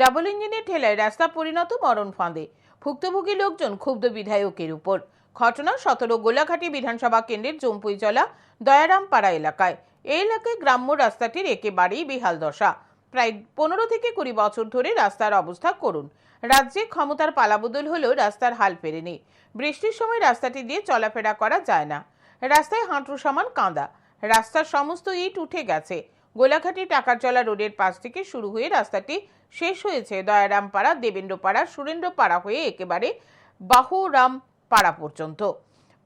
Double ইঞ্জিনের ঠেলায় রাস্তা পরিণত মরণ ফাঁদে। ভুক্তভোগী লোকজন ক্ষুব্ধ বিধায়কের উপর। ঘটনা সতেরো গোলাঘাটি বিধানসভা কেন্দ্রের জম্পুইজলা, দয়ারামপাড়া এলাকায়। এই এলাকায় গ্রাম্য রাস্তাটির একেবারেই বেহাল দশা। প্রায় পনেরো থেকে কুড়ি বছর ধরে রাস্তার অবস্থা করুন রাজ্যে ক্ষমতার পালাবদল হলেও রাস্তার হাল ফেরেনি। বৃষ্টির সময় রাস্তাটি দিয়ে চলাফেরা করা যায় না। রাস্তায় হাঁটু সমান কাঁদা। রাস্তার সমস্ত ইট উঠে গেছে। গোলাঘাটি টাকারচলা রোডের পাশ থেকে শুরু হয়ে রাস্তাটি শেষ হয়েছে। দয়ারামপাড়া, দেবেন্দ্রপাড়া, সুরেন্দ্রপাড়া হয়ে একেবারে বাহুরাম পাড়া পর্যন্ত।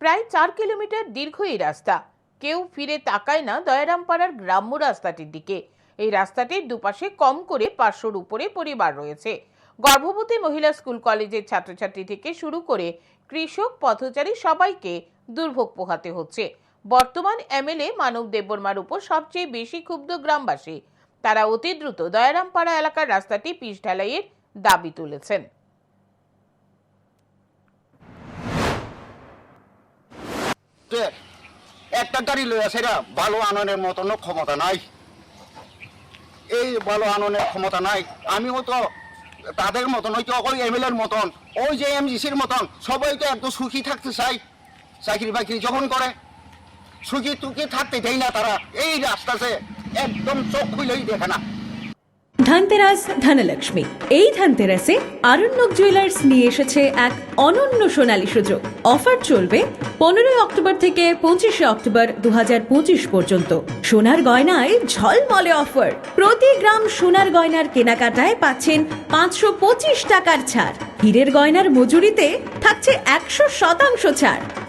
প্রায় চার কিলোমিটার দীর্ঘ এই রাস্তা। কেউ ফিরে তাকায় না দয়ারামপাড়ার গ্রাম্য রাস্তাটির দিকে। এই রাস্তাটির দুপাশে কম করে পাঁচশোর উপরে পরিবার রয়েছে। গর্ভবতী মহিলা স্কুল কলেজের ছাত্রছাত্রী থেকে শুরু করে কৃষক, পথচারী সবাইকে দুর্ভোগ পোহাতে হচ্ছে। বর্তমান এমএলএ মানব দেববর্মার উপর সবচেয়ে বেশি ক্ষুব্ধ গ্রামবাসী। তারা অতি দ্রুত দয়ারামপাড়া এলাকার রাস্তাটি পিচ ঢালাইয়ের দাবি তুলেছেন। একটা গাড়ি লইয়া সেরা ভালো আননের মতনও ক্ষমতা নাই। এই ভালো আননের ক্ষমতা নাই। আমিও তো তাদের মতন হয়তো অকল এমএলএর মতন, ওই যে এমজিসির মতন, সবাই তো একটু সুখী থাকতে চাই চাকরি বাকরি যখন করে সুখী টুকি থাকতে দেয় না তারা। এই রাস্তাতে একদম চোখ খুলেই দেখে না। ধনতেরাস ধনলক্ষ্মী। এই ধনতেরাসে আরণ্যক জুয়েলার্স নিয়ে এসেছে এক অনন্য সোনালী সুযোগ। অফার চলবে পনেরোই অক্টোবর থেকে পঁচিশে অক্টোবর দু হাজার পঁচিশ পর্যন্ত। সোনার গয়নায় ঝলমলে অফার প্রতি গ্রাম সোনার গয়নার কেনাকাটায় পাচ্ছেন পাঁচশো পঁচিশ টাকার ছাড়। হীরের গয়নার মজুরিতে থাকছে একশো শতাংশ ছাড়।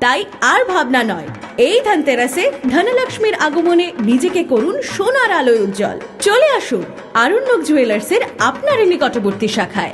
তাই আর ভাবনা নয়। এই ধনতেরাসে ধনলক্ষ্মীর আগমনে নিজেকে করুন সোনার আলোয় উজ্জ্বল। চলে আসুন আরণ্যক জুয়েলার্সের আপনার নিকটবর্তী শাখায়।